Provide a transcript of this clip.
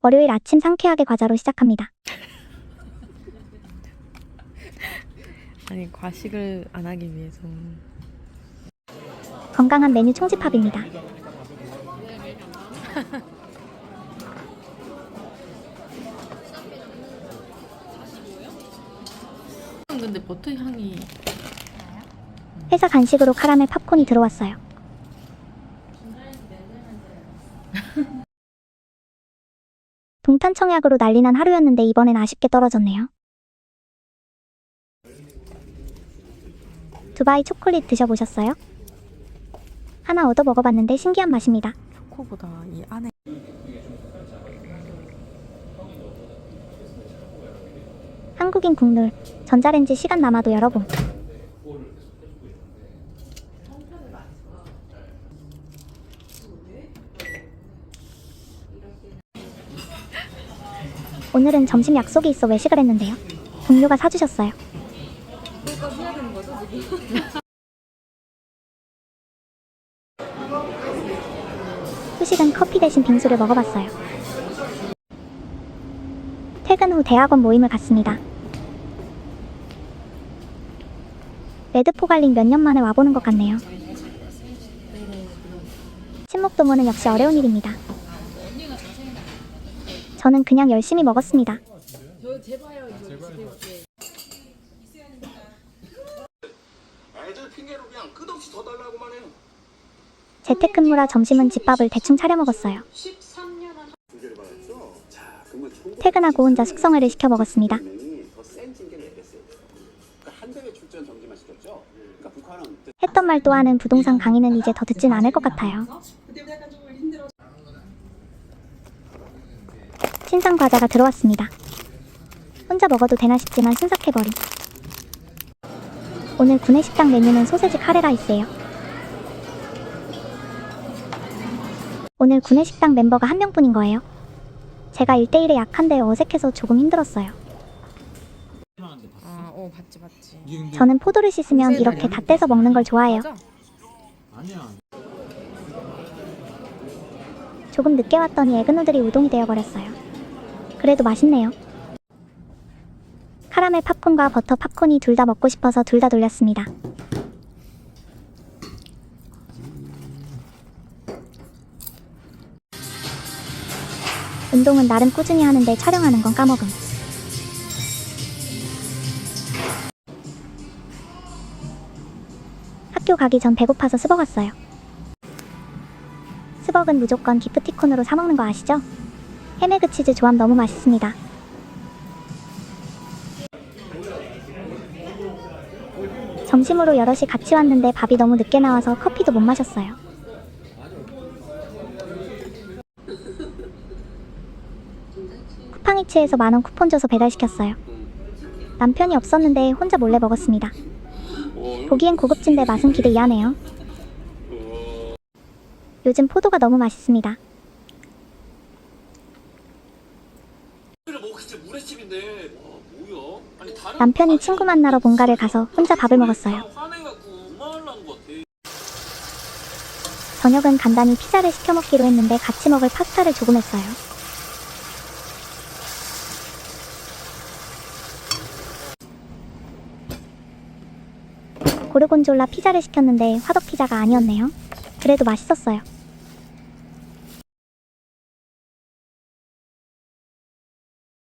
월요일 아침 상쾌하게 과자로 시작합니다. 아니 과식을 안 하기 위해서 건강한 메뉴 총집합입니다. 근데 버터 향이 회사 간식으로 카라멜 팝콘이 들어왔어요. 동탄 청약으로 난리난 하루였는데 이번엔 아쉽게 떨어졌네요. 두바이 초콜릿 드셔보셨어요? 하나 얻어 먹어봤는데 신기한 맛입니다. 초코보다 이 안에 한국인 국룰 전자레인지 시간 남아도 열어봄. 오늘은 점심 약속이 있어 외식을 했는데요. 동료가 사주셨어요. 후식은 커피 대신 빙수를 먹어봤어요. 퇴근 후 대학원 모임을 갔습니다. 레드 포갈링 몇 년 만에 와보는 것 같네요. 친목 도모는 역시 어려운 일입니다. 저는 그냥 열심히 먹었습니다. 재택근무라 점심은 집밥을 대충 차려 먹었어요. 퇴근하고 혼자 숙성회를 시켜 먹었습니다. 했던 말 또 하는 부동산 강의는 이제 더 듣진 않을 것 같아요. 신상 과자가 들어왔습니다. 혼자 먹어도 되나 싶지만 순삭해버림. 오늘 구내식당 메뉴는 소세지 카레라이스예요. 오늘 구내식당 멤버가 한 명뿐인 거예요. 제가 1대1에 약한데 어색해서 조금 힘들었어요. 아 어 봤지 봤지 저는 포도를 씻으면 이렇게 다 떼서 먹는 걸 좋아해요. 맞아? 조금 늦게 왔더니 에그누들이 우동이 되어버렸어요. 그래도 맛있네요. 카라멜 팝콘과 버터 팝콘이 둘 다 먹고 싶어서 둘 다 돌렸습니다. 운동은 나름 꾸준히 하는데 촬영하는 건 까먹음. 학교 가기 전 배고파서 스벅 왔어요. 스벅은 무조건 기프티콘으로 사먹는 거 아시죠? 해메그 치즈 조합 너무 맛있습니다. 점심으로 여럿이 같이 왔는데 밥이 너무 늦게 나와서 커피도 못 마셨어요. 쿠팡이츠에서 만원 쿠폰 줘서 배달시켰어요. 남편이 없었는데 혼자 몰래 먹었습니다. 보기엔 고급진데 맛은 기대 이하네요. 요즘 포도가 너무 맛있습니다. 진짜 물회집인데 와 뭐야? 아니 다른 남편이 친구 만나러 본가를 가서 혼자 밥을 먹었어요. 화내갖고 말하는 것 같아. 저녁은 간단히 피자를 시켜 먹기로 했는데 같이 먹을 파스타를 조금 했어요. 고르곤졸라 피자를 시켰는데 화덕 피자가 아니었네요. 그래도 맛있었어요.